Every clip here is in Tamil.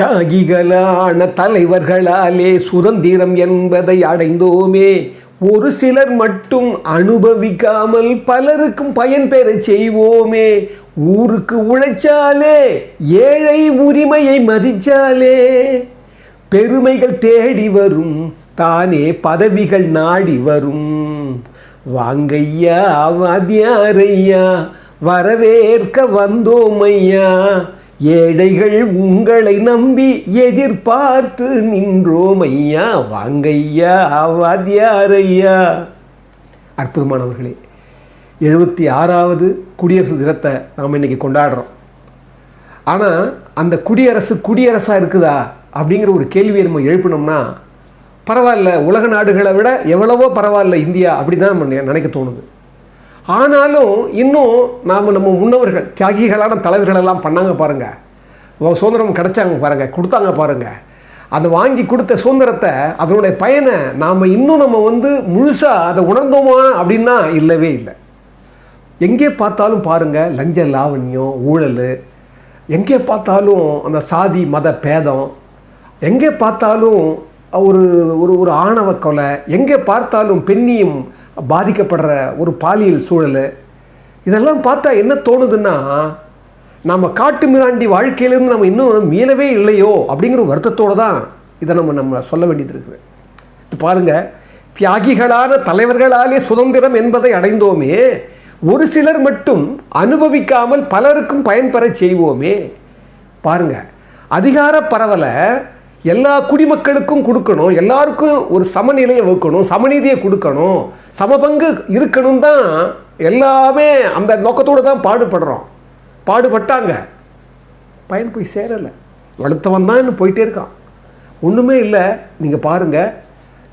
தியாகிகளான தலைவர்களாலே சுதந்திரம் என்பதை அடைந்தோமே. ஒரு சிலர் மட்டும் அனுபவிக்காமல் பலருக்கும் பயன் பெற செய்வோமே. ஊருக்கு உழைச்சாலே ஏழை உரிமையை மதிச்சாலே. பெருமைகள் தேடி வரும் தானே பதவிகள் நாடி வரும். வாங்கையா வாத்தியாரையா வரவேற்க வந்தோமையா ஏழைகள் உங்களை நம்பி எதிர்பார்த்து நின்றோம் ஐயா வாங்கையா வாத்தியாரையா? அற்புதமானவர்களே எழுபத்தி ஆறாவது குடியரசு தினத்தை நாம் இன்னைக்கு கொண்டாடுறோம். ஆனால் அந்த குடியரசு குடியரசாக இருக்குதா? அப்படிங்கிற ஒரு கேள்வியை நம்ம எழுப்பினோம்னா பரவாயில்ல உலக நாடுகளை விட எவ்வளவோ பரவாயில்ல இந்தியா அப்படி தான் நம்ம நினைக்க தோணுது. ஆனாலும் இன்னும் நாம் நம்ம முன்னவர்கள் தியாகிகளான தலைவர்களெல்லாம் பண்ணாங்க பாருங்கள் சுதந்திரம் கிடைச்சாங்க பாருங்கள் கொடுத்தாங்க பாருங்கள் அந்த வாங்கி கொடுத்த சுதந்திரத்தை அதனுடைய பயனை நாம் இன்னும் நம்ம வந்து முழுசாக அதை உணர்ந்தோமா அப்படின்னா இல்லவே இல்லை. எங்கே பார்த்தாலும் பாருங்கள் லஞ்ச லாவண்யம் ஊழல். எங்கே பார்த்தாலும் அந்த சாதி மத பேதம். எங்கே பார்த்தாலும் ஒரு ஒரு ஒரு ஆணவ கொலை. எங்கே பார்த்தாலும் பெண்ணியும் பாதிக்கப்படுற ஒரு பாலியல் சூழல். இதெல்லாம் பார்த்தா என்ன தோணுதுன்னா நம்ம காட்டு மிராண்டி வாழ்க்கையிலேருந்து நம்ம இன்னும் மீளவே இல்லையோ அப்படிங்கிற வருத்தத்தோடு தான் இதை நம்ம நம்ம சொல்ல வேண்டியது இருக்குது. இது பாருங்கள் தியாகிகளான தலைவர்களாலே சுதந்திரம் என்பதை அடைந்தோமே ஒரு சிலர் மட்டும் அனுபவிக்காமல் பலருக்கும் பயன்பெறச் செய்வோமே. பாருங்கள் அதிகார பரவலை எல்லா குடிமக்களுக்கும் கொடுக்கணும் எல்லாருக்கும் ஒரு சமநிலையை வைக்கணும் சமநீதியை கொடுக்கணும் சமபங்கு இருக்கணும் தான் எல்லாமே அந்த நோக்கத்தோடு தான் பாடுபடுறோம். பாடுபட்டாங்க. பயன் போய் சேரலை. வளர்த்தவன் தான் இன்னும் போயிட்டே இருக்கான். ஒன்றுமே இல்லை. நீங்கள் பாருங்கள்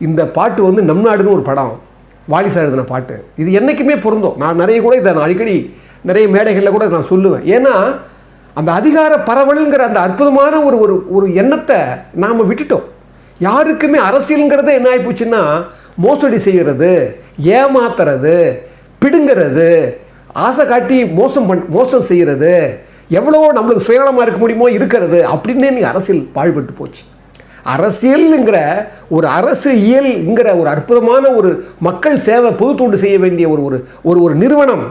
இந்த பாட்டு வந்து நம் நாடுன்னு ஒரு படம். வாலிசா எழுதின பாட்டு. இது என்றைக்குமே பொருந்தும். நான் நிறைய கூட இதை நான் அடிக்கடி நிறைய மேடைகளில் கூட நான் சொல்லுவேன். ஏன்னா அந்த அதிகார பரவல்ங்கிற அந்த அற்புதமான ஒரு ஒரு ஒரு எண்ணத்தை நாம் விட்டுட்டோம். யாருக்குமே அரசியலுங்கிறது என்ன ஆகிப்போச்சுன்னா மோசடி செய்கிறது ஏமாத்துறது பிடுங்கிறது ஆசை காட்டி மோசம் பண் மோசம் செய்கிறது எவ்வளோ நம்மளுக்கு சுயநலமாக இருக்க முடியுமோ இருக்கிறது அப்படின்னே நீங்கள் அரசியல் பாழ்பட்டு போச்சு. அரசியல்ங்கிற ஒரு அரசு இயல்ங்கிற ஒரு அற்புதமான ஒரு மக்கள் சேவை பொது தூண்டு செய்ய வேண்டிய ஒரு ஒரு ஒரு ஒரு நிறுவனம்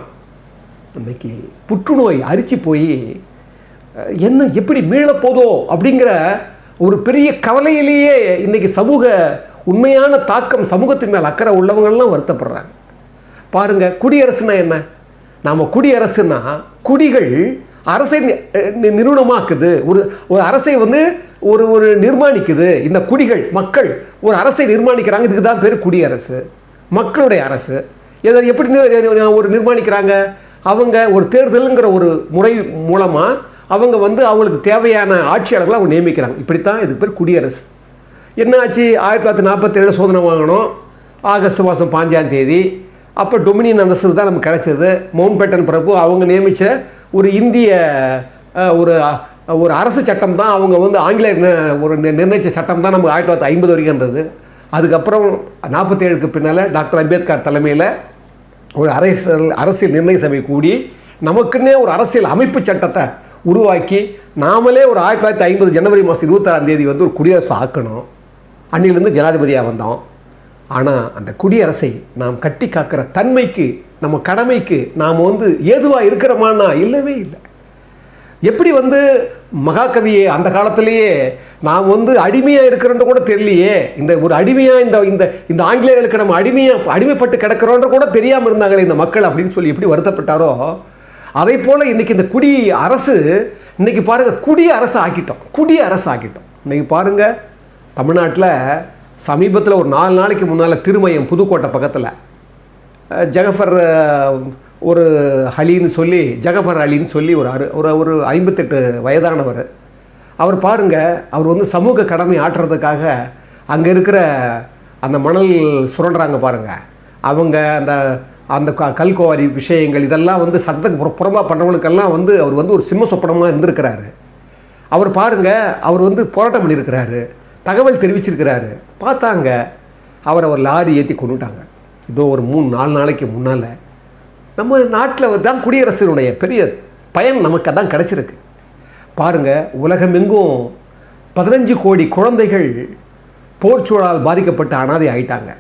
இன்னைக்கு புற்றுநோய் அரிச்சு போய் என்ன எப்படி மீளப்போதோ அப்படிங்கிற ஒரு பெரிய கவலையிலேயே இன்றைக்கி சமூக உண்மையான தாக்கம் சமூகத்தின் மேல் அக்கறை உள்ளவங்கள்லாம் வருத்தப்படுறாங்க. பாருங்க குடியரசுனா என்ன? நாம் குடியரசுனா குடிகள் அரசை நி- நி- நிறுவனமாக்குது ஒரு ஒரு அரசை வந்து ஒரு ஒரு நிர்மாணிக்குது. இந்த குடிகள் மக்கள் ஒரு அரசை நிர்மாணிக்கிறாங்க. இதுக்கு தான் பேர் குடியரசு. மக்களுடைய அரசு. இதை எப்படி ஒரு நிர்மாணிக்கிறாங்க? அவங்க ஒரு தேர்தலுங்கிற ஒரு முறை மூலமாக அவங்க வந்து அவங்களுக்கு தேவையான ஆட்சியாளர்களை அவங்க நியமிக்கிறாங்க. இப்படித்தான் இதுக்கு பேர் குடியரசு. என்ன ஆச்சு ஆயிரத்தி தொள்ளாயிரத்தி நாற்பத்தேழு சோதனை வாங்கினோம். ஆகஸ்ட் மாதம் பாஞ்சாம் தேதி. அப்போ டொமினியன் அந்தஸ்து தான் நமக்கு கிடைச்சது. மவுண்ட் பேட்டன் பிரபு அவங்க நியமித்த ஒரு இந்திய ஒரு ஒரு அரசு சட்டம் தான் அவங்க வந்து ஆங்கிலேயர் ஒரு நி- நிர்ணயித்த சட்டம் தான் நமக்கு ஆயிரத்தி தொள்ளாயிரத்தி ஐம்பது வரைக்கும் இருந்தது. அதுக்கப்புறம் நாற்பத்தேழுக்கு பின்னால் டாக்டர் அம்பேத்கர் தலைமையில் ஒரு அரசியல் அரசியல் நிர்ணய சபை கூடி நமக்குன்னே ஒரு அரசியல் அமைப்பு சட்டத்தை உருவாக்கி நாமளே ஒரு ஆயிரத்தி தொள்ளாயிரத்தி ஐம்பது ஜனவரி மாதம் இருபத்தாறாம் தேதி வந்து ஒரு குடியரசு ஆக்கணும். அன்னிலிருந்து ஜனாதிபதியாக வந்தோம் ஆனால் அந்த குடியரசை நாம் கட்டி காக்கிற தன்மைக்கு நம்ம கடமைக்கு நாம் வந்து ஏதுவாக இருக்கிறோமான்னா இல்லவே இல்லை. எப்படி வந்து மகாகவியே அந்த காலத்திலேயே நாம் வந்து அடிமையாக இருக்கிறோன்ற கூட தெரியலையே. இந்த ஒரு அடிமையாக இந்த இந்த இந்த ஆங்கிலேயர்களுக்கு நம்ம அடிமையாக அடிமைப்பட்டு கிடக்கிறோன்ற கூட தெரியாமல் இருந்தாங்களே இந்த மக்கள் அப்படின்னு சொல்லி எப்படி வருத்தப்பட்டாரோ அதே போல் இன்றைக்கி இந்த குடி அரசு இன்னைக்கு பாருங்கள் குடி அரசு ஆக்கிட்டோம். குடி அரசு ஆக்கிட்டோம். இன்றைக்கி பாருங்கள் தமிழ்நாட்டில் சமீபத்தில் ஒரு நாலு நாளைக்கு முன்னால் திருமயம் புதுக்கோட்டை பக்கத்தில். ஜெகஃபர் ஜகஃபர் ஒரு அலின்னு சொல்லி ஜகஃபர் அலின்னு சொல்லி ஒரு அரு ஒரு ஒரு ஐம்பத்தெட்டு வயதானவர். அவர் பாருங்கள் அவர் வந்து சமூக கடமை ஆற்றுறதுக்காக அங்கே இருக்கிற அந்த மணல் சுரண்டுறாங்க பாருங்கள் அவங்க அந்த அந்த க கல்குவாரி விஷயங்கள் இதெல்லாம் வந்து சட்டத்துக்கு புற பண்ணுறவங்களுக்கெல்லாம் வந்து அவர் வந்து ஒரு சிம்ம சொப்பனமாக இருந்திருக்கிறாரு. அவர் பாருங்கள் அவர் வந்து போராட்டம் பண்ணியிருக்கிறாரு. தகவல் தெரிவிச்சிருக்கிறாரு. பார்த்தாங்க அவரை ஒரு லாரி ஏற்றி கொண்டுட்டாங்க. இதோ ஒரு மூணு நாலு நாளைக்கு முன்னால் நம்ம நாட்டில் தான் குடியரசினுடைய பெரிய பயன் நமக்கு அதான் கிடச்சிருக்கு. பாருங்கள் உலகமெங்கும் பதினஞ்சு கோடி குழந்தைகள் போர்ச்சூழலால் பாதிக்கப்பட்டு அனாதை ஆயிட்டாங்க.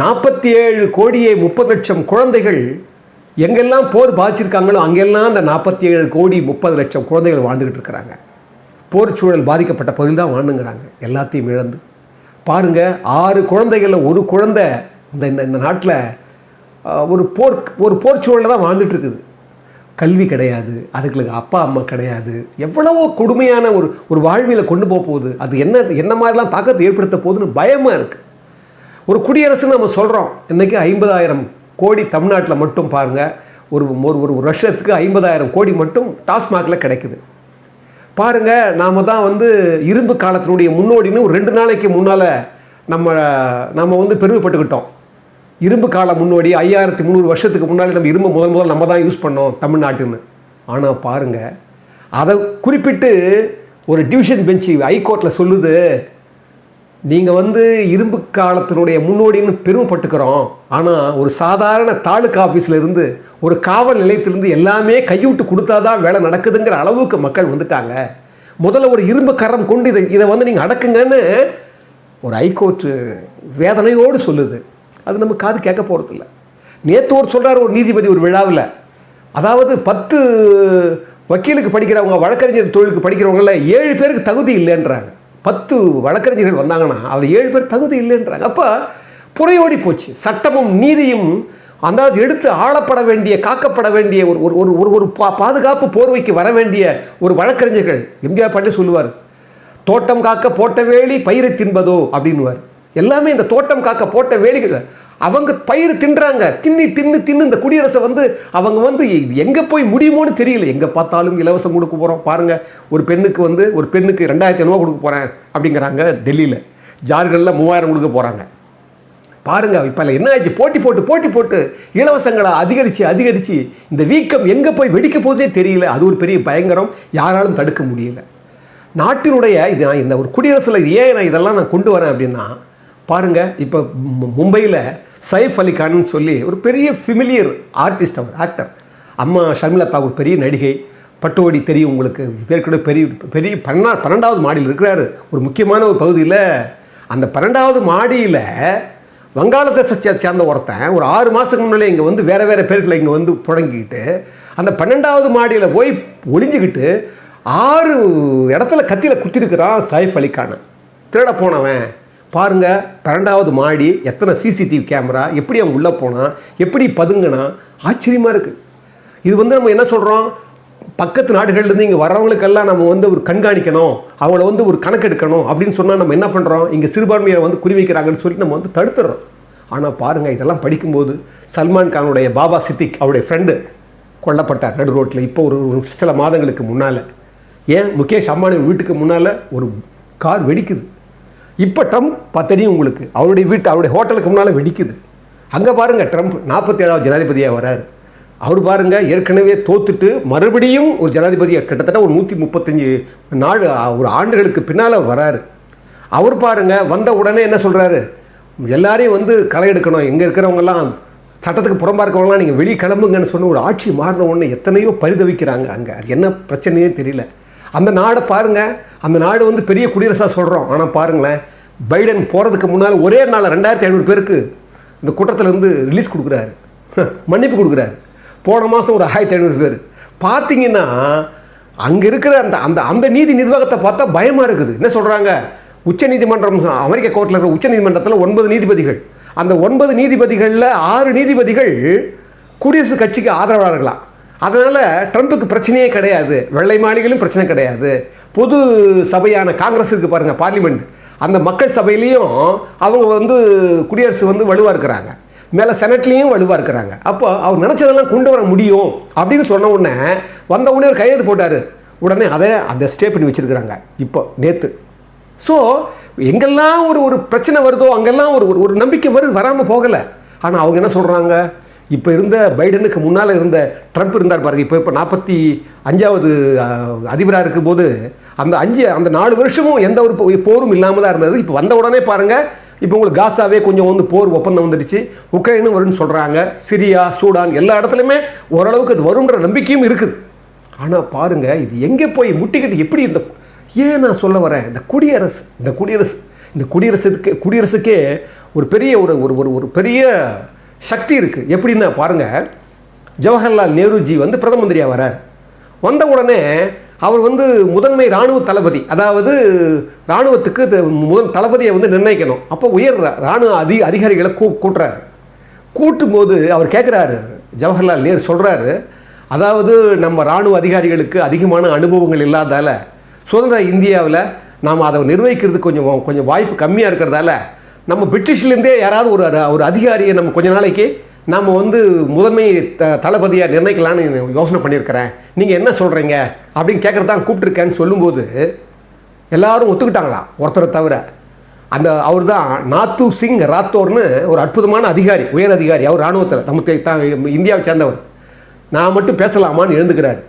நாற்பத்தி ஏழு கோடியே முப்பது லட்சம் குழந்தைகள் எங்கெல்லாம் போர் பாதிச்சிருக்காங்களோ அங்கெல்லாம் அந்த நாற்பத்தி ஏழு கோடி முப்பது லட்சம் குழந்தைகள் வாழ்ந்துக்கிட்டு இருக்கிறாங்க. போர் சூழல் பாதிக்கப்பட்ட பகுதியில் தான் வாழ்ந்துங்கிறாங்க. எல்லாத்தையும் இழந்து. பாருங்கள் ஆறு குழந்தைகளில் ஒரு குழந்தை இந்த இந்த இந்த நாட்டில் ஒரு போர் ஒரு போர் சூழலில் தான் வாழ்ந்துட்டுருக்குது கல்வி கிடையாது அதுங்களுக்கு அப்பா அம்மா கிடையாது. எவ்வளவோ கொடுமையான ஒரு ஒரு வாழ்வியில் கொண்டு போக போகுது. அது என்ன என்ன மாதிரிலாம் தாக்கத்தை ஏற்படுத்த போகுதுன்னு பயமாக இருக்குது ஒரு குடியரசுன்னு நம்ம சொல்கிறோம் இன்றைக்கி ஐம்பதாயிரம் கோடி தமிழ்நாட்டில் மட்டும் பாருங்கள் ஒரு ஒரு ஒரு வருஷத்துக்கு ஐம்பதாயிரம் கோடி மட்டும் டாஸ்மாகில் கிடைக்குது. பாருங்கள் நாம் தான் வந்து இரும்பு காலத்தினுடைய முன்னோடின்னு ஒரு ரெண்டு நாளைக்கு முன்னால் நம்ம நம்ம வந்து பெருமைப்பட்டுக்கிட்டோம். இரும்பு காலம் முன்னோடி ஐயாயிரத்தி முந்நூறு வருஷத்துக்கு முன்னாடி நம்ம இரும்பு முதல் முதல் நம்ம தான் யூஸ் பண்ணோம் தமிழ்நாட்டுன்னு. ஆனால் பாருங்கள் அதை குறிப்பிட்டு ஒரு டிவிஷன் பெஞ்சு ஹைகோர்ட்டில் சொல்லுது நீங்கள் வந்து இரும்பு காலத்தினுடைய முன்னோடின்னு பெருமைப்பட்டுக்கிறோம். ஆனால் ஒரு சாதாரண தாலுக்கா ஆஃபீஸில் இருந்து ஒரு காவல் நிலையத்திலிருந்து எல்லாமே கையூட்டு கொடுத்தா தான் வேலை நடக்குதுங்கிற அளவுக்கு மக்கள் வந்துட்டாங்க. முதல்ல ஒரு இரும்பு கரம் கொண்டு இதை இதை வந்து நீங்கள் அடக்குங்கன்னு ஒரு ஹைகோர்ட்டு வேதனையோடு சொல்லுது. அது நம்ம காது கேட்க போகிறதில்ல நேற்று ஒரு சொல்கிறார் ஒரு நீதிபதி ஒரு விழாவில். அதாவது பத்து வக்கீலுக்கு படிக்கிறவங்க வழக்கறிஞர் தொழிலுக்கு படிக்கிறவங்கள ஏழு பேருக்கு தகுதி இல்லைன்றாங்க. பத்து வழக்கறிஞர்கள் வந்தாங்கன்னா அதில் ஏழு பேர் தகுதி இல்லைன்றாங்க. அப்போ புறையோடி போச்சு. சட்டமும் நீதியும் அந்த எடுத்து ஆளப்பட வேண்டிய காக்கப்பட வேண்டிய ஒரு ஒரு ஒரு ஒரு ஒரு பா பாதுகாப்பு போர்வைக்கு வர வேண்டிய ஒரு வழக்கறிஞர்கள் எம்ஜிஆர் பாட்டி சொல்லுவார். தோட்டம் காக்க போட்ட வேலி பயிரை தின்பதோ அப்படின்வார் எல்லாமே இந்த தோட்டம் காக்க போட்ட வேலிகள் அவங்க பயிர் தின்றாங்க. தின்னி தின்னு தின்னு இந்த குடியரசை வந்து அவங்க வந்து இது எங்கே போய் முடியுமோன்னு தெரியல. எங்கே பார்த்தாலும் இலவசம் கொடுக்க போகிறோம் பாருங்கள் ஒரு பெண்ணுக்கு வந்து ஒரு பெண்ணுக்கு ரெண்டாயிரத்தி ஐநூறுவா கொடுக்க போகிறேன் அப்படிங்கிறாங்க டெல்லியில். ஜார்க்கண்டில் மூவாயிரம் கொடுக்க போகிறாங்க பாருங்க இப்போ என்ன ஆச்சு போட்டி போட்டு போட்டி போட்டு இலவசங்களை அதிகரித்து அதிகரித்து இந்த வீக்கம் எங்கே போய் வெடிக்க போதே தெரியல. அது ஒரு பெரிய பயங்கரம். யாராலும் தடுக்க முடியல. நாட்டினுடைய இது நான் இந்த ஒரு குடியரசில் ஏன் நான் இதெல்லாம் நான் கொண்டு வரேன் அப்படின்னா பாருங்கள் இப்போ மும்பையில் சைஃப் அலி கான்னு சொல்லி ஒரு பெரிய ஃபிமிலியர் ஆர்டிஸ்ட் அவர் ஆக்டர் அம்மா ஷர்மிளா தாகூர் பெரிய நடிகை. பட்டோடி தெரியும் உங்களுக்கு பேர்கிட்ட பெரிய பெரிய பன்னா பன்னெண்டாவது மாடியில் இருக்கிறாரு. ஒரு முக்கியமான ஒரு பகுதியில் அந்த பன்னெண்டாவது மாடியில் வங்காளதேசத்தை சேர்ந்த ஒருத்தன் ஒரு ஆறு மாதத்துக்கு முன்னாலே இங்கே வந்து வேறு வேறு பேர்களை இங்கே வந்து புழங்கிக்கிட்டு அந்த பன்னெண்டாவது மாடியில் போய் ஒளிஞ்சிக்கிட்டு ஆறு இடத்துல கத்தியில் குத்திருக்கிறான் சைஃப் அலிக்கான திருட போனவன். பாருங்கள் பன்னெண்டாவது மாடி எத்தனை சிசிடிவி கேமரா எப்படி அவன் உள்ளே போனான் எப்படி பதுங்கினா ஆச்சரியமாக இருக்குது இது வந்து நம்ம என்ன சொல்கிறோம் பக்கத்து நாடுகள்லேருந்து இங்கே வர்றவங்களுக்கெல்லாம் நம்ம வந்து ஒரு கண்காணிக்கணும் அவங்கள வந்து ஒரு கணக்கெடுக்கணும் அப்படின்னு சொன்னால் நம்ம என்ன பண்ணுறோம் இங்கே சிறுபான்மையை வந்து குறி வைக்கிறாங்கன்னு சொல்லிட்டு நம்ம வந்து தடுத்துடுறோம். ஆனால் பாருங்கள் இதெல்லாம் படிக்கும்போது சல்மான் கானுடைய பாபா சித்திக் அவருடைய ஃப்ரெண்டு கொல்லப்பட்டார் நடு ரோட்டில் இப்போ ஒரு சில மாதங்களுக்கு முன்னால். ஏன்? முகேஷ் அம்பானி வீட்டுக்கு முன்னால் ஒரு கார் வெடிக்குது. இப்போ ட்ரம்ப் தெரியும் உங்களுக்கு. அவருடைய வீட்டு அவருடைய ஹோட்டலுக்கு முன்னால் வெடிக்குது. அங்கே பாருங்கள் ட்ரம்ப் நாற்பத்தி ஏழாவது ஜனாதிபதியாக வராரு. அவர் பாருங்கள் ஏற்கனவே தோத்துட்டு மறுபடியும் ஒரு ஜனாதிபதியாக கிட்டத்தட்ட ஒரு நூற்றி முப்பத்தஞ்சு நாள் ஒரு ஆண்டுகளுக்கு பின்னால் வராரு. அவர் பாருங்கள் வந்த உடனே என்ன சொல்கிறாரு எல்லாரையும் வந்து களை எடுக்கணும். இங்கே இருக்கிறவங்கெல்லாம் சட்டத்துக்கு புறம்பா இருக்கவங்களாம் நீங்கள் வெளியே கிளம்புங்கன்னு சொன்ன ஒரு ஆட்சி மாறின உடனே எத்தனையோ பரிதவிக்கிறாங்க அங்கே. அது என்ன பிரச்சனையே தெரியல. அந்த நாடை பாருங்கள் அந்த நாடு வந்து பெரிய குடியரசாக சொல்கிறோம் ஆனால் பாருங்களேன் பைடன் போகிறதுக்கு முன்னால் ஒரே நாள் ரெண்டாயிரத்தி ஐநூறு பேருக்கு இந்த கூட்டத்திலேருந்து ரிலீஸ் கொடுக்குறாரு. மன்னிப்பு கொடுக்குறாரு. போன மாதம் ஒரு ஆயிரத்தி ஐநூறு பேர். பார்த்தீங்கன்னா அங்கே இருக்கிற அந்த அந்த அந்த நீதி நிர்வாகத்தை பார்த்தா பயமாக இருக்குது. என்ன சொல்கிறாங்க உச்ச நீதிமன்றம் அமெரிக்க கோர்ட்டில் இருக்கிற உச்சநீதிமன்றத்தில் ஒன்பது நீதிபதிகள். அந்த ஒன்பது நீதிபதிகளில் ஆறு நீதிபதிகள் குடியரசுக் கட்சிக்கு ஆதரவாளர்களாக அதனால் ட்ரம்ப்புக்கு பிரச்சனையே கிடையாது. வெள்ளை மாளிகளும் பிரச்சனை கிடையாது. பொது சபையான காங்கிரஸ் இருக்குது பாருங்கள் பார்லிமெண்ட். அந்த மக்கள் சபையிலையும் அவங்க வந்து குடியரசு வந்து வலுவாக இருக்கிறாங்க மேலே செனட்லேயும் வலுவாக இருக்கிறாங்க அப்போ அவர் நினச்சதெல்லாம் கொண்டு வர முடியும் அப்படின்னு சொன்ன உடனே வந்த உடனே ஒரு கையெழுத்து போட்டார். உடனே அதை அந்த ஸ்டே பண்ணி வச்சுருக்கிறாங்க. இப்போ நேற்று ஸோ எங்கெல்லாம் ஒரு ஒரு பிரச்சனை வருதோ அங்கெல்லாம் ஒரு ஒரு நம்பிக்கை வருது வராமல் போகலை. ஆனால் அவங்க என்ன சொல்கிறாங்க இப்போ இருந்த பைடனுக்கு முன்னால் இருந்த ட்ரம்ப் இருந்தார் பாருங்க. இப்போ இப்போ நாற்பத்தி அஞ்சாவது அதிபராக இருக்கும்போது அந்த அஞ்சு அந்த நாலு வருஷமும் எந்த ஒரு போரும் இல்லாமல் தான் இருந்தது. இப்போ வந்த உடனே பாருங்கள் இப்போ உங்களுக்கு காசாவே கொஞ்சம் வந்து போர் ஒப்பந்தம் வந்துடுச்சு. உக்ரைனும் வரும்னு சொல்கிறாங்க சிரியா சூடான் எல்லா இடத்துலையுமே ஓரளவுக்கு அது வருன்ற நம்பிக்கையும் இருக்குது. ஆனால் பாருங்கள் இது எங்கே போய் முட்டிக்கிட்டு எப்படி இந்த ஏன் நான் சொல்ல வரேன்? இந்த குடியரசு இந்த குடியரசு இந்த குடியரசுக்கு குடியரசுக்கே ஒரு பெரிய ஒரு ஒரு ஒரு ஒரு பெரிய சக்தி இருக்குது எப்படின்னா பாருங்கள் ஜவஹர்லால் நேருஜி வந்து பிரதம மந்திரியாக வரார். வந்த உடனே அவர் வந்து முதன்மை இராணுவ தளபதி அதாவது இராணுவத்துக்கு த- முதன் தளபதியை வந்து நிர்ணயிக்கணும். அப்போ உயர் இராணுவ அதி அதிகாரிகளை கூ கூட்டுறாரு. கூட்டும்போது அவர் கேட்குறாரு ஜவஹர்லால் நேரு சொல்கிறாரு அதாவது நம்ம இராணுவ அதிகாரிகளுக்கு அதிகமான அனுபவங்கள் இல்லாதால சுதந்திர இந்தியாவில் நாம் அதை நிர்வகிக்கிறதுக்கு கொஞ்சம் கொஞ்சம் வாய்ப்பு கம்மியாக இருக்கிறதால நம்ம பிரிட்டிஷ்லேருந்தே யாராவது ஒரு ஒரு அதிகாரியை நம்ம கொஞ்ச நாளைக்கு நாம் வந்து முதன்மை த தளபதியாக நிர்ணயிக்கலான்னு யோசனை பண்ணியிருக்கிறேன். நீங்கள் என்ன சொல்கிறீங்க அப்படின்னு கேட்குறதான் கூப்பிட்டுருக்கேன்னு சொல்லும்போது எல்லாரும் ஒத்துக்கிட்டாங்களாம் ஒருத்தரை தவிர. அந்த அவர் தான் நாத்து சிங் ராத்தோர்னு ஒரு அற்புதமான அதிகாரி உயர் அதிகாரி. அவர் இராணுவத்தில் நம்ம இந்தியாவை சேர்ந்தவர். நான் மட்டும் பேசலாமான்னு எழுந்துக்கிறார்.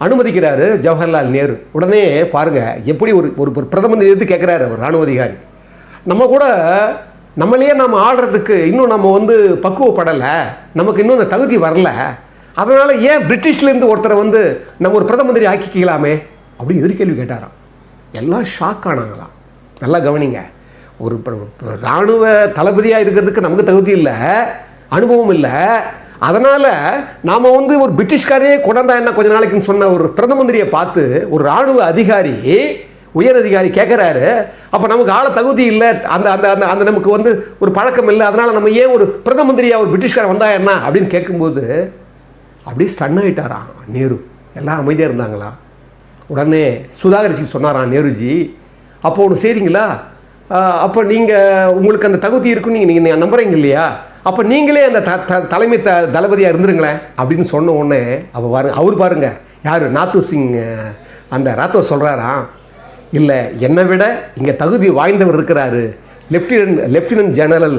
அனுமதிக்கிறாரு ஜவஹர்லால் நேரு. உடனே பாருங்கள் எப்படி ஒரு ஒரு பிரதமர் எடுத்து கேட்குறாரு அவர் இராணுவ அதிகாரி. நம்ம கூட நம்மளையே நம்ம ஆடுறதுக்கு இன்னும் நம்ம வந்து பக்குவப்படலை. நமக்கு இன்னும் அந்த தகுதி வரல. அதனால் ஏன் பிரிட்டிஷ்லேருந்து ஒருத்தரை வந்து நம்ம ஒரு பிரதம மந்திரி ஆக்கிக்கலாமே அப்படின்னு எதிர்கேள்வி கேட்டாராம். எல்லாம் ஷாக் ஆனாங்களாம். நல்லா கவனிங்க. ஒரு இராணுவ தளபதியாக இருக்கிறதுக்கு நமக்கு தகுதி இல்லை அனுபவம் இல்லை. அதனால் நாம் வந்து ஒரு பிரிட்டிஷ்காரையே கொண்டாந்தா என்ன கொஞ்ச நாளைக்குன்னு சொன்ன ஒரு பிரதம மந்திரியை பார்த்து ஒரு இராணுவ அதிகாரி உயர் அதிகாரி கேட்குறாரு அப்போ நமக்கு ஆள தகுதி இல்லை. அந்த அந்த அந்த அந்த நமக்கு வந்து ஒரு பழக்கம் இல்லை. அதனால் நம்ம ஏன் ஒரு பிரதம மந்திரியா ஒரு பிரிட்டிஷ்காரன் வந்தா என்ன? அப்படின்னு கேட்கும்போது அப்படியே ஸ்டன் ஆகிட்டாராம் நேரு. எல்லாம் அமைதியாக இருந்தாங்களா? உடனே சுதாகரிச்சி சொன்னாராம் நேருஜி அப்போ ஒன்று செய்கிறீங்களா அப்போ நீங்கள் உங்களுக்கு அந்த தகுதி இருக்குன்னு நீங்கள் நீங்கள் நம்புறீங்க இல்லையா? அப்போ நீங்களே அந்த த த தலைமை த தளபதியாக இருந்துருங்களேன். அப்படின்னு சொன்ன உடனே அப்போ பாருங்க அவர் பாருங்க யார்? நாத்து சிங் அந்த ராத்தோர் சொல்கிறாராம் இல்லை என்னை விட இங்கே தகுதி வாய்ந்தவர் இருக்கிறாரு. லெஃப்டினன்ட் லெஃப்டினன்ட் ஜெனரல்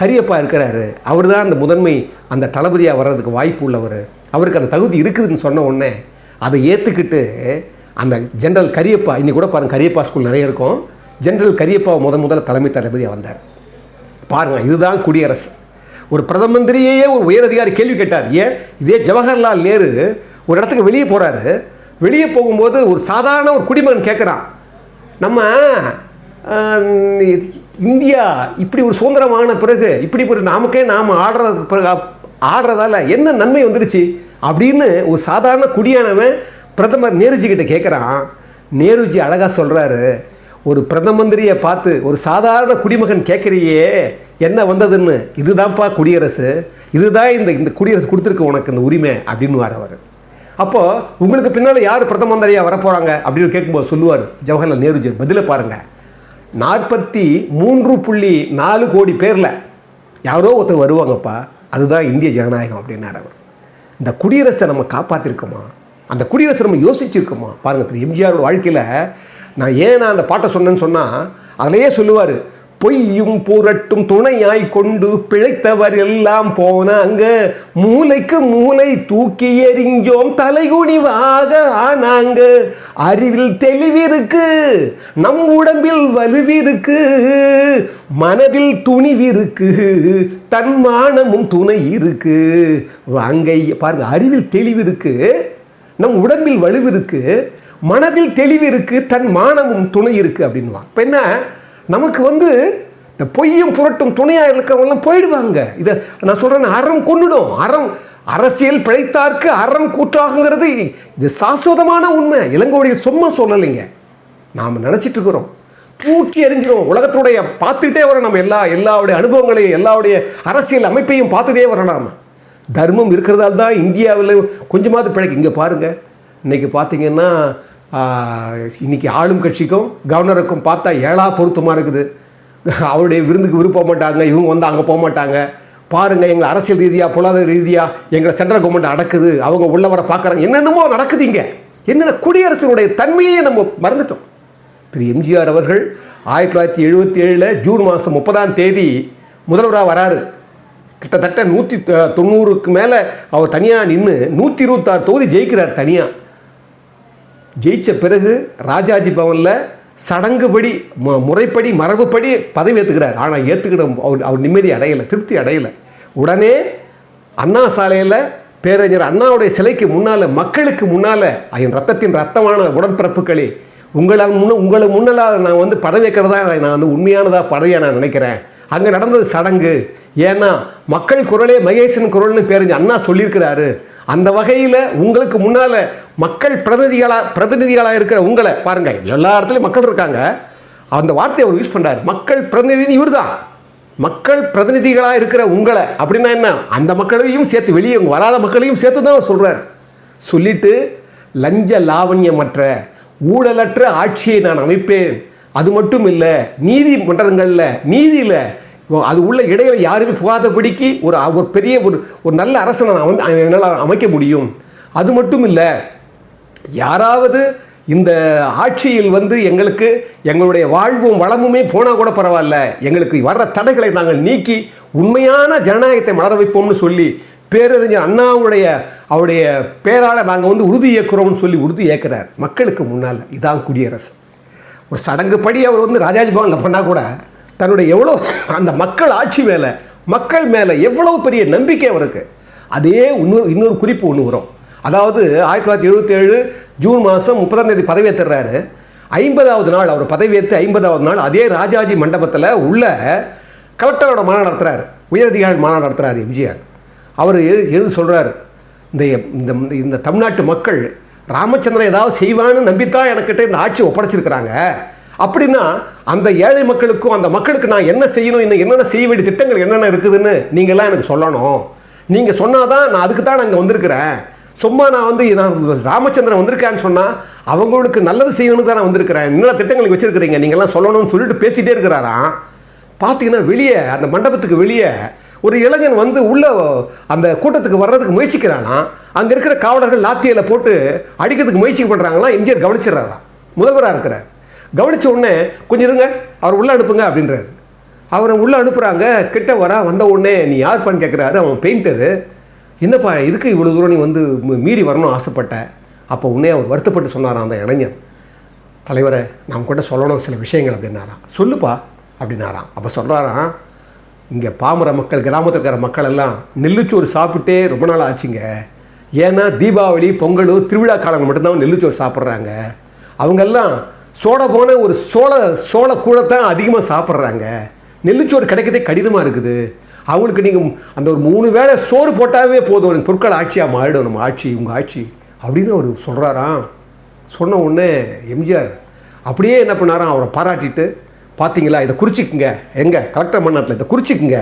கரியப்பா இருக்கிறாரு. அவர் தான் அந்த முதன்மை அந்த தளபதியாக வர்றதுக்கு வாய்ப்பு உள்ளவர். அவருக்கு அந்த தகுதி இருக்குதுன்னு சொன்ன உடனே அதை ஏற்றுக்கிட்டு அந்த ஜென்ரல் கரியப்பா இன்னைக்கு கூட பாருங்க கரியப்பா ஸ்கூல் நிறைய இருக்கும். ஜென்ரல் கரியப்பா முத முதல்ல தலைமை தளபதியாக வந்தார். பாருங்கள் இதுதான் குடியரசு. ஒரு பிரதம மந்திரியையே ஒரு உயரதிகாரி கேள்வி கேட்டார். ஏன்? இதே ஜவஹர்லால் நேரு ஒரு இடத்துக்கு வெளியே போகிறாரு வெளியே போகும்போது ஒரு சாதாரண ஒரு குடிமகன் கேட்குறான். நம்ம இந்தியா இப்படி ஒரு சுதந்திரமான பிறகு இப்படி ஒரு நாமக்கே நாம் ஆடுற பிறகு ஆடுறதால என்ன நன்மை வந்துடுச்சு? அப்படின்னு ஒரு சாதாரண குடியானவன் பிரதமர் நேருஜி கிட்ட கேட்குறான். நேருஜி அழகாக சொல்கிறாரு ஒரு பிரதம மந்திரியை பார்த்து ஒரு சாதாரண குடிமகன் கேட்குறியே என்ன வந்ததுன்னு? இதுதான்ப்பா குடியரசு இதுதான் இந்த இந்த குடியரசு கொடுத்துருக்கு உனக்கு இந்த உரிமை அப்படின்னு அவர். அப்போது உங்களுக்கு பின்னால் யார் பிரதம மந்திரியாக வரப்போகிறாங்க அப்படின்னு கேட்கும்போது சொல்லுவார் ஜவஹர்லால் நேருஜி. பதிலை பாருங்கள் நாற்பத்தி மூன்று புள்ளி நாலு கோடி பேரில் யாரோ ஒருத்தர் வருவாங்கப்பா அதுதான் இந்திய ஜனநாயகம் அப்படின்னார் அவர். இந்த குடியரசை நம்ம காப்பாற்றிருக்கோமா அந்த குடியரசை நம்ம யோசிச்சிருக்கோமா? பாருங்கள் திரு எம்ஜிஆரோட வாழ்க்கையில் நான் ஏன் நான் அந்த பாட்டை சொன்னேன்னு சொன்னால் அதிலேயே சொல்லுவார் பொய்யும் புரட்டும் துணையாய் கொண்டு பிழைத்தவர் எல்லாம் போனாங்க. மூளைக்கு மூளை தூக்கி எறிஞ்சோம் தலைகுனிவாக ஆனாங்க. அறிவில் தெளிவிருக்கு நம் உடம்பில் வலுவிருக்கு மனதில் துணிவிருக்கு தன்மானமும் துணை இருக்கு. வாங்கை பாருங்க அறிவில் தெளிவிருக்கு நம் உடம்பில் வலுவிருக்கு மனதில் தெளிவிருக்கு தன் மானமும் துணை இருக்கு அப்படின்னு இப்போ என்ன? நமக்கு வந்து இந்த பொய்யும் புரட்டும் துணையாக இருக்கவங்கலாம் போயிடுவாங்க. இதை நான் சொல்கிறேன் அறம் கொண்டுடும் அறம் அரசியல் பிழைத்தார்க்கு அறம் கூற்றாகுங்கிறது இது சாஸ்வதமான உண்மை. இளங்கோடிகள் சும்மா சொல்லலைங்க. நாம் நினச்சிட்டு இருக்கிறோம் தூக்கி எறிஞ்சிடும் உலகத்துடைய பார்த்துக்கிட்டே வரோம் நம்ம எல்லா எல்லாவுடைய அனுபவங்களையும் எல்லாவுடைய அரசியல் அமைப்பையும் பார்த்துட்டே வரோம் நாம். தர்மம் இருக்கிறதால தான் இந்தியாவில் கொஞ்சமாவது பிழைக்கு. இங்கே பாருங்கள் இன்னைக்கு பார்த்தீங்கன்னா இன்றைக்கி இன்னைக்கு ஆளும் கட்சிக்கும் கவர்னருக்கும் பார்த்தா ஏழா பொருத்தமாக இருக்குது. அவருடைய விருந்துக்கு விருப்ப மாட்டாங்க இவங்க வந்து அங்கே போக மாட்டாங்க. பாருங்கள் எங்களை அரசியல் ரீதியாக பொருளாதார ரீதியாக எங்களை சென்ட்ரல் கவர்மெண்ட் அடக்குது. அவங்க உள்ளவரை பார்க்குறாங்க என்னென்னமோ நடக்குது இங்கே. என்னென்ன குடியரசினுடைய தன்மையே நம்ம மறந்துட்டோம். திரு எம்ஜிஆர் அவர்கள் ஆயிரத்தி தொள்ளாயிரத்தி எழுபத்தி ஏழில் ஜூன் மாதம் முப்பதாம் தேதி முதல்வராக வராரு. கிட்டத்தட்ட நூற்றி தொண்ணூறுக்கு மேலே அவர் தனியாக நின்று நூற்றி இருபத்தாறு தொகுதி ஜெயிக்கிறார் தனியாக ஜெயித்த பிறகு ராஜாஜி பவனில் சடங்குபடி ம முறைப்படி மரபுப்படி பதவி ஏற்றுக்கிறார் ஆனால் ஏற்றுக்கிட அவர் அவர் நிம்மதி அடையலை திருப்தி அடையலை. உடனே அண்ணா சாலையில் பேரறிஞர் அண்ணாவுடைய சிலைக்கு முன்னால் மக்களுக்கு முன்னால் என் ரத்தத்தின் ரத்தமான உடன்பிறப்புகளே உங்களால் முன்ன உங்களை முன்னால் நான் வந்து பதவி வைக்கிறதா நான் வந்து உண்மையானதாக பதவியாக நான் நினைக்கிறேன். அங்கே நடந்தது சடங்கு. ஏன்னா மக்கள் குரலே மகேசன் குரல்னு பேருங்க அண்ணா சொல்லியிருக்கிறாரு. அந்த வகையில் உங்களுக்கு முன்னால் மக்கள் பிரதிநிதிகளாக பிரதிநிதிகளாக இருக்கிற உங்களை பாருங்க எல்லா இடத்துலையும் மக்கள் இருக்காங்க. அந்த வார்த்தையை அவர் யூஸ் பண்ணுறாரு மக்கள் பிரதிநிதின்னு இவர் தான் மக்கள் பிரதிநிதிகளாக இருக்கிற உங்களை அப்படின்னா என்ன? அந்த மக்களையும் சேர்த்து வெளியே வராத மக்களையும் சேர்த்து தான் அவர் சொல்கிறார் சொல்லிட்டு லஞ்ச லாவண்யமற்ற ஊழலற்ற ஆட்சியை நான் அமைப்பேன். அது மட்டும் இல்லை நீதிமன்றங்களில் நீதியில் அது உள்ள இடையில யாருமே புகாதபடிக்கு ஒரு ஒரு பெரிய ஒரு ஒரு நல்ல அரசனை நான் வந்து என்னால் அமைக்க முடியும். அது மட்டும் இல்லை யாராவது இந்த ஆட்சியில் வந்து எங்களுக்கு எங்களுடைய வாழ்வும் வளமுமே போனால் கூட பரவாயில்ல. எங்களுக்கு வர்ற தடைகளை நாங்கள் நீக்கி உண்மையான ஜனநாயகத்தை மலர வைப்போம்னு சொல்லி பேரறிஞர் அண்ணாவுடைய அவருடைய பேரால் நாங்கள் வந்து உறுதி ஏற்கிறோம்னு சொல்லி உறுதி ஏற்கிறார். மக்களுக்கு முன்னால் இதான் குடியரசு. ஒரு சடங்குப்படி அவர் வந்து ராஜாஜி பவனில் பண்ணால் கூட தன்னுடைய எவ்வளோ அந்த மக்கள் ஆட்சி மேலே மக்கள் மேலே எவ்வளோ பெரிய நம்பிக்கை அவருக்கு? அதே இன்னொரு இன்னொரு குறிப்பு ஒன்று வரும். அதாவது ஆயிரத்தி தொள்ளாயிரத்தி எழுபத்தேழு ஜூன் மாதம் முப்பதாம் தேதி பதவியேற்றுறாரு. ஐம்பதாவது நாள் அவர் பதவியேற்று ஐம்பதாவது நாள் அதே ராஜாஜி மண்டபத்தில் உள்ள கலெக்டரோட மாநாடு நடத்துகிறார் உயரதிகாரி மாநாடு நடத்துகிறார் எம்ஜிஆர். அவர் எழுதி சொல்கிறார் இந்த இந்த இந்த தமிழ்நாட்டு மக்கள் ராமச்சந்திரன் ஏதாவது செய்வான்னு நம்பித்தான் எனக்கிட்ட இந்த ஆட்சி ஒப்படைச்சிருக்கிறாங்க. அப்படின்னா அந்த ஏழை மக்களுக்கும் அந்த மக்களுக்கு நான் என்ன செய்யணும் இன்னும் என்னென்ன செய்ய வேண்டிய திட்டங்கள் என்னென்ன இருக்குதுன்னு நீங்கள்லாம் எனக்கு சொல்லணும். நீங்கள் சொன்னாதான் நான் அதுக்கு தான் நான் இங்கே வந்திருக்கிறேன். சும்மா நான் வந்து நான் ராமச்சந்திரன் வந்திருக்கேன்னு சொன்னால் அவங்களுக்கு நல்லது செய்யணும்னு தான் நான் வந்திருக்கிறேன். என்னென்ன திட்டங்கள் வச்சுருக்கிறீங்க? நீங்கள்லாம் சொல்லணும்னு சொல்லிட்டு பேசிகிட்டே இருக்கிறாராம். பார்த்தீங்கன்னா வெளியே அந்த மண்டபத்துக்கு வெளியே ஒரு இளைஞன் வந்து உள்ள அந்த கூட்டத்துக்கு வர்றதுக்கு முயற்சிக்கிறானா? அங்கே இருக்கிற காவலர்கள் லாத்தியில் போட்டு அடிக்கிறதுக்கு முயற்சி பண்ணுறாங்களா எம்ஜிஆர் கவனிச்சிடறாரா? முதல்வராக இருக்கிறார். கவனித்த உடனே கொஞ்சம் இருங்க அவர் உள்ளே அனுப்புங்க அப்படின்றாரு. அவரை உள்ளே அனுப்புகிறாங்க கிட்ட வரா வந்த உடனே நீ யார்ப்பான்னு கேட்குறாரு அவன் பெயிண்டரு. என்னப்பா இதுக்கு இவ்வளோ தூரம் நீ வந்து மீறி வரணும் ஆசைப்பட்ட? அப்போ உன்னே அவர் வருத்தப்பட்டு சொன்னாராம் அந்த இளைஞர் தலைவரை நான் கூட சொல்லணும் சில விஷயங்கள் அப்படின்னாராம். சொல்லுப்பா அப்படின்னாராம். அப்போ சொல்கிறாராம் இங்கே பாமர மக்கள் கிராமத்தில் இருக்கிற மக்கள் எல்லாம் நெல்லுச்சோறு சாப்பிட்டே ரொம்ப நாள் ஆச்சுங்க. ஏன்னா தீபாவளி பொங்கல் திருவிழா காலங்கள் மட்டும்தான் நெல்லுச்சோறு சாப்பிட்றாங்க. அவங்கெல்லாம் சோட போன ஒரு சோள சோள கூழத்தான் அதிகமாக சாப்பிட்றாங்க. நெல்லுச்சோறு கிடைக்கிறதே கடினமாக இருக்குது. அவங்களுக்கு நீங்கள் அந்த ஒரு மூணு வேளை சோறு போட்டாவே போதும். பொருட்கள் ஆட்சியாக மாறிடும். நம்ம ஆட்சி உங்கள் ஆட்சி. அப்படின்னு அவர் சொல்கிறாராம் சொன்ன உடனே எம்ஜிஆர் அப்படியே என்ன பண்ணாராம்? அவரை பாராட்டிட்டு பார்த்தீங்களா இதை குறிச்சிக்குங்க. எங்கே? கலெக்டர் மன்னாட்டில் இதை குறிச்சிக்குங்க.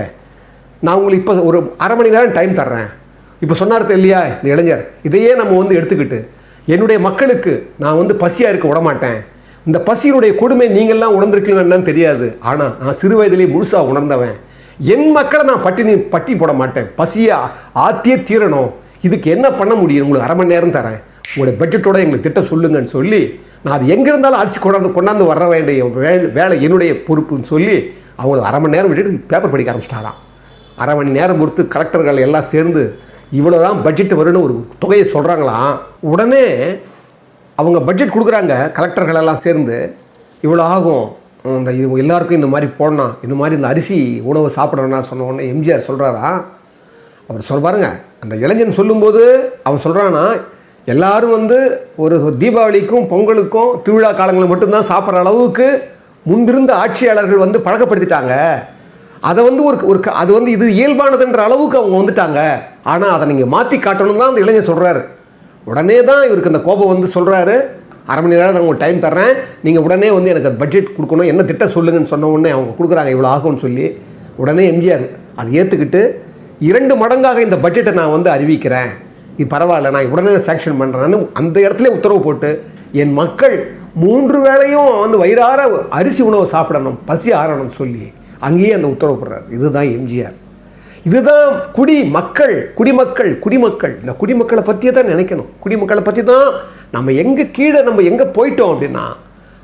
நான் உங்களுக்கு இப்போ ஒரு அரை மணி நேரம் டைம் தர்றேன். இப்போ சொன்னார் இல்லையா? இந்த இளைஞர். இதையே நம்ம வந்து எடுத்துக்கிட்டு என்னுடைய மக்களுக்கு நான் வந்து பசியாக இருக்க விட மாட்டேன் இந்த பசியினுடைய கொடுமை நீங்கள்லாம் உணர்ந்திருக்கீங்களா தெரியாது. ஆனால் நான் சிறு வயதிலே முழுசாக உணர்ந்தவன். என் மக்களை நான் பட்டினி பட்டி போட மாட்டேன். பசியை ஆத்தியே தீரணும். இதுக்கு என்ன பண்ண முடியும்? உங்களுக்கு அரை மணி நேரம் தரேன். உங்களுடைய பட்ஜெட்டோட எங்களுக்கு திட்டம் சொல்லுங்கன்னு சொல்லி நான் அது எங்கே இருந்தாலும் அரிசி கொண்டாந்து கொண்டாந்து வர வேண்டிய வேலை வேலை என்னுடைய பொறுப்புன்னு சொல்லி அவங்களுக்கு அரை மணி நேரம் விட்டுட்டு பேப்பர் படிக்க ஆரம்பிச்சிட்டாராம். அரை மணி நேரம் பொறுத்து கலெக்டர்கள் எல்லாம் சேர்ந்து இவ்வளோ தான் பட்ஜெட் வரும்னு ஒரு தொகையை சொல்கிறாங்களாம் உடனே அவங்க பட்ஜெட் கொடுக்குறாங்க கலெக்டர்கள் எல்லாம் சேர்ந்து. இவ்வளோ ஆகும். இந்த இது எல்லாருக்கும் இந்த மாதிரி போடணும். இந்த மாதிரி இந்த அரிசி உணவு சாப்பிடணும்னா சொன்ன உடனே எம்ஜிஆர் சொல்கிறாரா அவர் சொல் பாருங்க. அந்த இளைஞன் சொல்லும்போது அவன் சொல்கிறானா எல்லாரும் வந்து ஒரு தீபாவளிக்கும் பொங்கலுக்கும் திருவிழா காலங்களில் மட்டும்தான் சாப்பிட்ற அளவுக்கு முன்பிருந்த ஆட்சியாளர்கள் வந்து பழக்கப்படுத்திட்டாங்க. அதை வந்து ஒரு ஒரு க- அது வந்து இது இயல்பானதுன்ற அளவுக்கு அவங்க வந்துட்டாங்க. ஆனால் அதை நீங்கள் மாற்றி காட்டணும் தான் அந்த இளைஞர் சொல்கிறாரு உடனே தான் இவருக்கு அந்த கோபம் வந்து சொல்கிறாரு அரை மணி நேரம் நான் உங்களுக்கு டைம் தர்றேன். நீங்கள் உடனே வந்து எனக்கு அந்த பட்ஜெட் கொடுக்கணும். என்ன திட்டம் சொல்லுங்கன்னு சொன்ன உடனே அவங்க கொடுக்குறாங்க. இவ்வளோ ஆகும்னு சொல்லி. உடனே எம்ஜிஆர் அதை ஏற்றுக்கிட்டு இரண்டு மடங்காக இந்த பட்ஜெட்டை நான் வந்து அறிவிக்கிறேன். இது பரவாயில்ல நான் உடனே சேங்ஷன் பண்ணுறேன்னு அந்த இடத்துல உத்தரவு போட்டு என் மக்கள் மூன்று வேளையும் வந்து வயிறார அரிசி உணவு சாப்பிடணும் பசி ஆறணும்னு சொல்லி அங்கேயே அந்த உத்தரவு போடுறார். இதுதான் எம்ஜிஆர். இதுதான் குடி மக்கள் குடிமக்கள் குடிமக்கள் இந்த குடிமக்களை பற்றியே தான் நினைக்கணும். குடிமக்களை பற்றி தான் நம்ம எங்கே கீழே நம்ம எங்கே போயிட்டோம் அப்படின்னா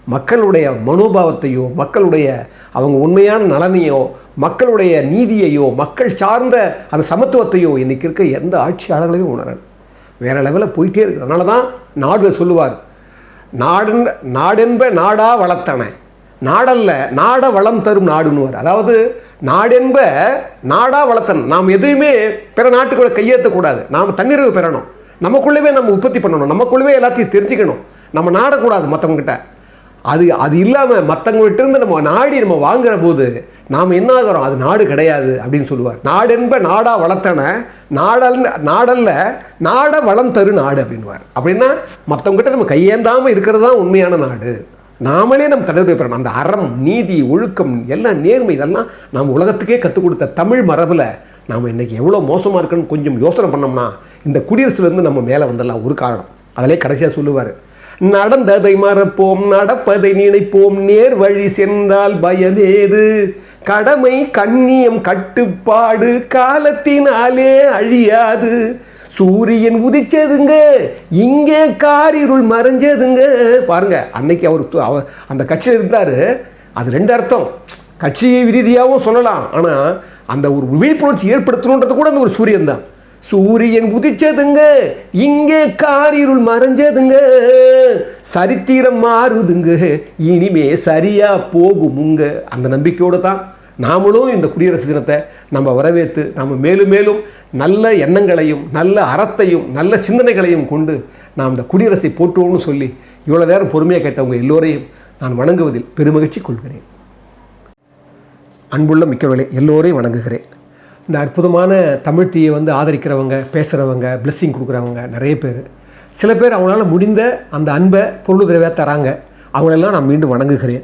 மக்களுடைய மனோபாவத்தையோ மக்களுடைய அவங்க உண்மையான நலனையோ மக்களுடைய நீதியையோ மக்கள் சார்ந்த அந்த சமத்துவத்தையோ இன்றைக்கி இருக்க எந்த ஆட்சியாளர்களையும் உணரல் வேற லெவலில் போயிட்டே இருக்குது அதனால தான் நாடு சொல்லுவார் நாடன் நாடென்ப நாடா வளர்த்தனை. நாடல்ல நாட வளம் தரும் நாடுன்னுவார். அதாவது நாடென்ப நாடா வளர்த்தன் நாம் எதையுமே பிற நாட்டுக்குள்ள கையேற்றக்கூடாது நாம் தன்னிறைவு பெறணும். நமக்குள்ளவே நம்ம உற்பத்தி பண்ணணும். நமக்குள்ளவே எல்லாத்தையும் தெரிஞ்சுக்கணும். நம்ம நாடக்கூடாது மற்றவங்ககிட்ட அது அது இல்லாமல் மற்றவங்கள்ட்ட இருந்து நம்ம நாடி நம்ம வாங்குற போது நாம் என்ன ஆகிறோம்? அது நாடு கிடையாது அப்படின்னு சொல்லுவார். நாடென்ப நாடா வளர்த்தன நாடல் நாடல்ல நாட வளம் தரு நாடு அப்படின்வார் அப்படின்னா மற்றவங்ககிட்ட நம்ம கையேந்தாமல் இருக்கிறது தான் உண்மையான நாடு. நாமளே நம் தலைவர் பெறணும் அந்த அறம் நீதி ஒழுக்கம் எல்லாம் நேர்மை இதெல்லாம் நாம் உலகத்துக்கே கற்றுக் கொடுத்த தமிழ் மரபில் நாம் இன்றைக்கி எவ்வளோ மோசமாக இருக்குன்னு கொஞ்சம் யோசனை பண்ணோம்னா இந்த குடியரசுலேருந்து நம்ம மேலே வந்துடலாம் ஒரு காரணம். அதிலே கடைசியாக சொல்லுவார் நடந்ததை மறப்போம் நடப்பதை நினைப்போம் நேர் வழி சென்றால் பயமேது. கடமை கண்ணியம் கட்டுப்பாடு காலத்தினாலே அழியாது. சூரியன் உதிச்சதுங்க இங்கே காரிருள் மறைஞ்சதுங்க. பாருங்க அன்னைக்கு அவர் அவர் அந்த கட்சியில் இருந்தார். அது ரெண்டு அர்த்தம். கட்சி ரீதியாகவும் சொல்லலாம். ஆனால் அந்த ஒரு விழிப்புணர்ச்சி ஏற்படுத்தணுன்றது கூட அந்த ஒரு சூரியன் தான். சூரியன் உதிச்சதுங்க இங்கே காரிருள் மறைஞ்சதுங்க. சரித்திரம் மாறுதுங்க இனிமே சரியா போகுமுங்க. அந்த நம்பிக்கையோடு தான் நாமளும் இந்த குடியரசு தினத்தை நம்ம வரவேற்று நம்ம மேலும் மேலும் நல்ல எண்ணங்களையும் நல்ல அறத்தையும் நல்ல சிந்தனைகளையும் கொண்டு நாம் இந்த குடியரசை போற்றுவோம்னு சொல்லி இவ்வளோ நேரம் பொறுமையாக கேட்டவங்க எல்லோரையும் நான் வணங்குவதில் பெருமகிழ்ச்சி கொள்கிறேன். அன்புள்ள மிக்கவர்களே எல்லோரையும் வணங்குகிறேன். இந்த அற்புதமான தமிழ் தீயை வந்து ஆதரிக்கிறவங்க பேசுகிறவங்க பிளெஸ்ஸிங் கொடுக்குறவங்க நிறைய பேர். சில பேர் அவங்களால முடிந்த அந்த அன்பை பொருளுதவியாக தராங்க. அவங்களெல்லாம் நான் மீண்டும் வணங்குகிறேன்.